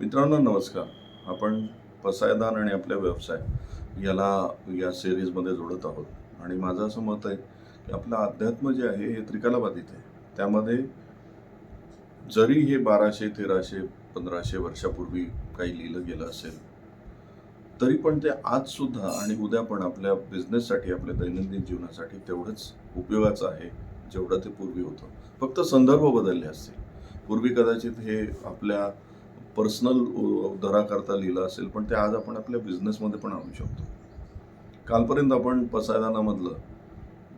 मित्रांनो नमस्कार. आपण पसायदान आणि आपल्या व्यवसाय याला या सिरीजमध्ये जोडत आहोत. आणि माझं असं मत आहे की आपलं अध्यात्म जे आहे हे त्रिकालाबाधित आहे. त्यामध्ये जरी हे बाराशे तेराशे पंधराशे वर्षापूर्वी काही लिहिलं गेलं असेल तरी पण ते आज सुद्धा आणि उद्या पण आपल्या बिझनेससाठी आपल्या दैनंदिन जीवनासाठी तेवढंच उपयोगाचं आहे जेवढं ते पूर्वी होतं. फक्त संदर्भ बदलले असतील. पूर्वी कदाचित हे आपल्या पर्सनल दराकरता लिहिलं असेल पण ते आज आपण आपल्या बिझनेसमध्ये पण आणू शकतो. कालपर्यंत आपण पसायदानामधलं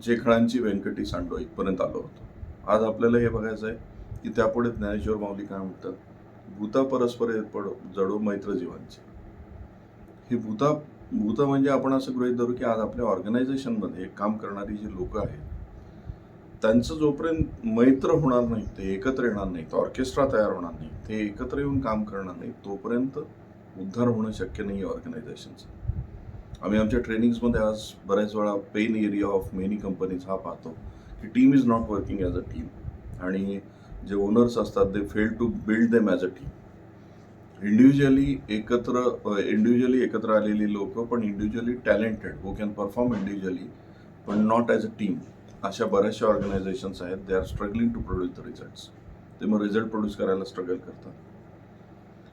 जेखळांची व्यंकटी सांडो इथपर्यंत आलो होतो. आज आपल्याला हे बघायचं आहे की त्यापुढे ज्ञानेश्वर माऊली काय म्हणतात? भूता परस्पर पडो जडो मैत्र जीवांची. ही भूता भूत म्हणजे आपण असं गृहित धरू की आज आपल्या ऑर्गनायझेशनमध्ये काम करणारी जी लोकं आहेत त्यांचं जोपर्यंत मैत्र होणार नाही ते एकत्र येणार नाहीत ऑर्केस्ट्रा तयार होणार नाही ते एकत्र येऊन काम करणार नाही तोपर्यंत उद्धार होणं शक्य नाही आहे ऑर्गनायझेशनचं आम्ही आमच्या ट्रेनिंग्समध्ये आज बऱ्याच वेळा pain area of many companies हा पाहतो की team is not working as a team आणि जे ओनर्स असतात they fail to build them as a team individually एकत्र इंडिव्हिज्युअली एकत्र आलेली लोक पण individually talented who can perform individually पण नॉट ॲज अ टीम अशा बऱ्याचशा ऑर्गनायझेशन्स आहेत they are struggling to produce the results ते मग रिझल्ट प्रोड्यूस करायला स्ट्रगल करतात.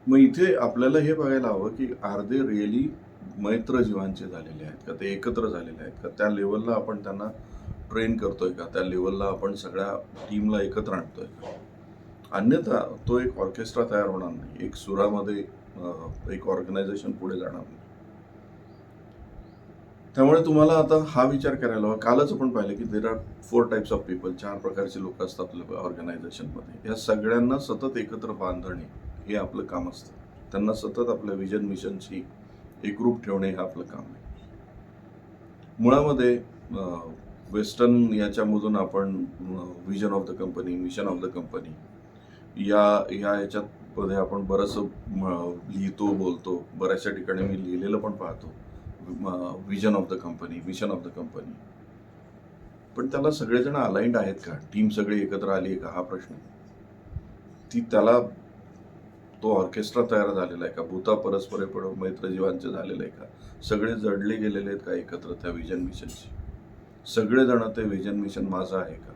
मग इथे आपल्याला हे बघायला हवं की आर दे रिअली मैत्र जीवांचे झालेले आहेत का? ते एकत्र झालेले आहेत का? त्या लेवलला आपण त्यांना ट्रेन करतोय का? त्या लेवलला आपण सगळ्या टीमला एकत्र आणतोय का? अन्यथा तो एक ऑर्केस्ट्रा तयार होणार नाही. एक सुरामध्ये एक ऑर्गनायझेशन पुढे जाणार नाही. त्यामुळे तुम्हाला आता हा विचार करायला हवा. कालच आपण पाहिलं की there are four types of people चार प्रकारचे लोक असतात आपल्या ऑर्गनायझेशनमध्ये या सगळ्यांना सतत एकत्र बांधणे हे आपलं काम असतं. त्यांना सतत आपल्या विजन मिशनशी एकरूप ठेवणे हे आपलं काम आहे. मुळामध्ये वेस्टर्न याच्यामधून आपण vision of the company mission of the company या या याच्यात मध्ये आपण बरंचसं लिहितो बोलतो. बऱ्याचशा ठिकाणी मी लिहिलेलं पण पाहतो. Vision of the company mission of the company पण त्याला सगळेजण अलाइंड आहेत का? टीम सगळी एकत्र आली आहे का? हा प्रश्न. ती त्याला तो ऑर्केस्ट्रा तयार झालेला आहे का? भूता परस्पर मैत्रजीवांचे झालेलं आहे का? सगळे जडले गेलेले आहेत का एकत्र त्या विजन मिशनशी सगळेजण ते विजन मिशन माझं आहे का?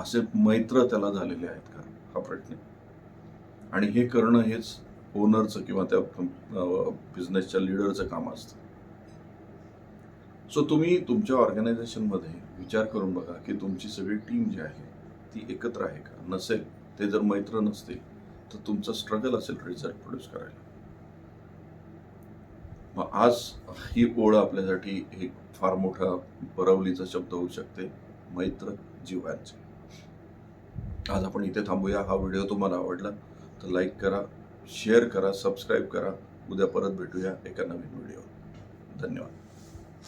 असे मैत्र त्याला झालेले आहेत का? हा प्रश्न. आणि हे करणं हेच ओनरचं किंवा त्या बिझनेसच्या लिडरचं काम असतं. सो तुम्ही तुमच्या ऑर्गनायझेशनमध्ये विचार करून बघा की तुमची सगळी टीम जी आहे ती एकत्र आहे का? नसेल ते जर मैत्र नसतील तर तुमचं स्ट्रगल असेल रिझल्ट प्रोड्यूस करायला. मग आज ही ओळ आपल्यासाठी एक फार मोठा परवलीचा शब्द होऊ शकते मैत्र जीवांचे. आज आपण इथे थांबूया. हा व्हिडिओ तुम्हाला आवडला तर लाईक करा शेअर करा सबस्क्राईब करा. उद्या परत भेटूया एका नवीन व्हिडिओ धन्यवाद.